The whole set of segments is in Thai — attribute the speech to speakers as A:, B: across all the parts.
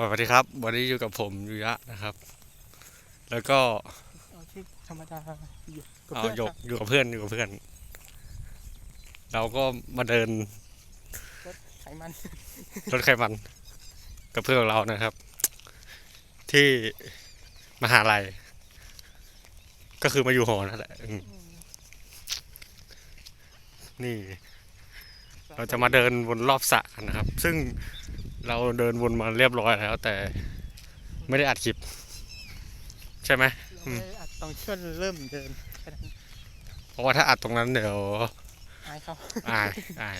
A: สวัสดีครับ วันนี้อยู่กับผมยูยะนะครับ แล้วก็
B: เอาชื่อธรรมดาอยู่กับ
A: เอา
B: พื่น
A: หยก
B: ครับ
A: อยู่กับเพื่อนอยู่กับเพื่อน เราก็มาเดิน
B: ไขมัน
A: รถไขมัน กับเพื่อนของเรานะครับ ที่มหาลัย ก็คือมาอยู่หอนั่นแหละอืมนี่ เราจะมาเดินวนรอบสระกันนะครับ ซึ่ง เราเดินวนมาเรียบร้อยแล้ว แต่ไม่ได้อัดคลิป ใช่ไหม
B: เราไม่ได้อัดตอนช่วงเริ่มเดินแค่นั้น
A: เพราะว่าถ้าอัดตรงนั้นเดี๋ยว
B: อายเขา
A: อายอาย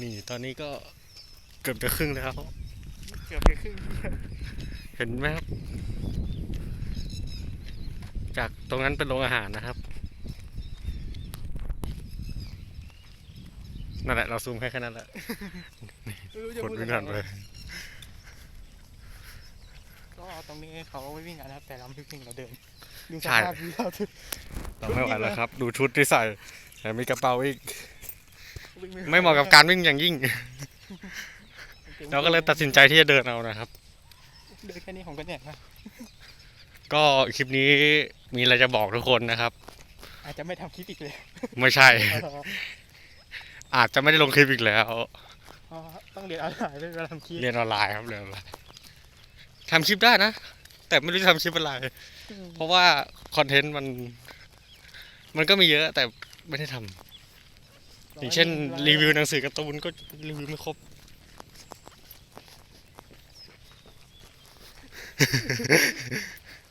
A: นี่ตอนนี้ก็เกือบจะครึ่งแล้ว
B: เกือบไปครึ่ง
A: เห็นไหมครับ จากตรงนั้นเป็นโรงอาหารนะครับ นั่นแหละเราซูมให้แค่นั้นแหละ
B: ไม่รู้จะ
A: กด
B: พูด
A: ไม่
B: อะไร
A: ทันเลย
B: ก็ตรงนี้เขาไม่วิ่งกันนะครับแต่เราไม่วิ่งเราเดินดูส
A: ใช่
B: ภาพดีเราถึง
A: เราไม่ไหวแล้วครับ ดูชุดที่ใส่แถมมีกระเป๋าอีก
B: วิ่ง
A: ไม่เหมาะกับการวิ่งอย่างยิ่ง เราก็เลยตัดสินใจที่จะเดินเอานะครับ
B: เดินแค่นี้ผมก็เหนื่อยมาก
A: ก็คลิปนี้มีอะไรจะบอกทุกคนนะครับ
B: อาจจะไม่ทำคลิปอีกเลย
A: ไม่ใช่
B: เพราะ
A: อาจจะไม่ได้ลงคลิปอีกแล้ว
B: ต้องเรียนออนไลน์ด้วยเวลาทำคลิป
A: เรียนออนไลน์ครับเรียนออนไลน์ทำคลิปได้นะ แต่ไม่รู้จะทำคลิปอะไร เพราะว่าคอนเทนต์มัน มันก็มีเยอะแต่ไม่ได้ทำอย่างเช่น รีวิวหนังสือการ์ตูนก็รีวิวไม่ครบ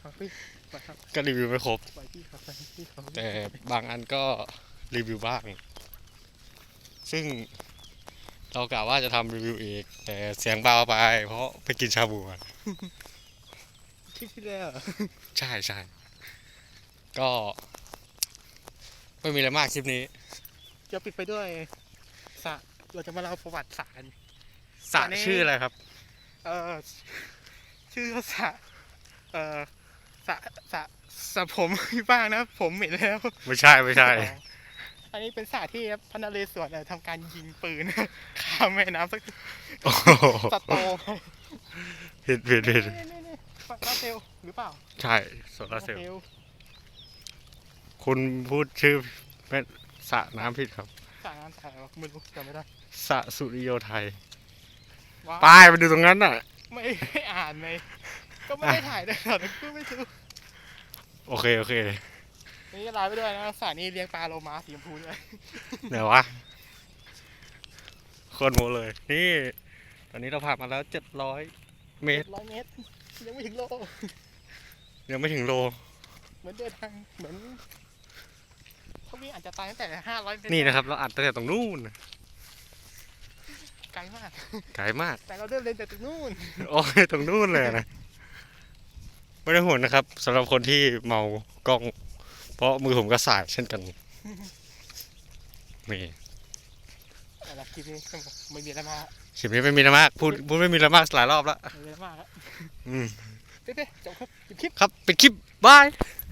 B: ครับพี่ปล่อยครับ
A: ก็รีวิวไม่ครบ
B: ปล่อยพี่ครับปล่อยพี่ครับ
A: แต่บางอันก็รีวิวบ้าง ซึ่งเรากะว่าจะทำรีวิวอีก แต่เสียงเบาไป เพราะไปกินชาบูมา
B: คลิปที่แล้ว
A: ใช่ใช่ก็ ไม่มีอะไรมากคลิปนี้
B: จะปิดไปด้วยสระเราจะมาเล่าประวัติสระกัน
A: สระ
B: อันนี้
A: ชื่ออะไรครับ
B: เออชื่อสระเออสระสระสระผมบ้างนะ ผมเหม็นแล้ว
A: ไม่ใช่ไม่ใช่
B: อ๋ออันนี้เป็นสระที่พระนเรศวรเอ่อทำการยิงปืนข้ามแม่น้ำสัก
A: โอ้โห
B: สโต
A: ผิดผิดผิด
B: นี่นี่นี่ฝั่งลาเซลหรือเปล่า
A: ใช่โซลาร์เซลล์
B: ล
A: คุณพูดชื่อแม่สระน้ำผิดครับ
B: สระน้ำสระอะไรวะไม่รู้จำไม่ได้
A: สระสุริโยไทย
B: ว้า
A: ป้ายไปดูตรงนั้นน่ะ
B: ไม่ไม่อ่านเลยก็ไม่ได้ถ่ายด้วยหรอกก็ไม่รู้
A: โอเค โอเค
B: นี่ไลน์ไปด้วยนะสระนี้เลี้ยงปลาโลมาสีชมพูด้วย
A: ไหนวะโคนโมเลย นี่ ตอนนี้เราผ่านมาแล้วเจ็ดร้อยเมตร
B: ร้อยเมตร ยังไม่ถึงโล
A: ยังไม่ถึงโล
B: เหมือนเดินทางเหมือนเขาวิ่งอาจจะตายตั้งแต่ห้าร้อยเมตร
A: นี่นะครับ เราอัดตั้งแต่ตรงนู้น
B: ไกลมาก
A: ไกลมาก
B: แต่เราเดินเล่นแต่ตรงนู้น
A: โอ้ยตรงนู้นเลยนะ ไม่ต้องห่วงนะครับสำหรับคนที่เมากล้องเพ ราะมือผมก็สายเช่นกันนี่
B: แต่ละคลิปนี้ไม่มีอะไรมาก
A: คลิปนี้ไม่มีอะไรมาก พูดพูดไม่มีอะไรมากหลายรอบแล้ว
B: ไม่มีอะไรมากแล้ว
A: อืม
B: เป๊ะๆจบครับจบคลิป
A: ครับเป็นคลิปบาย
B: บ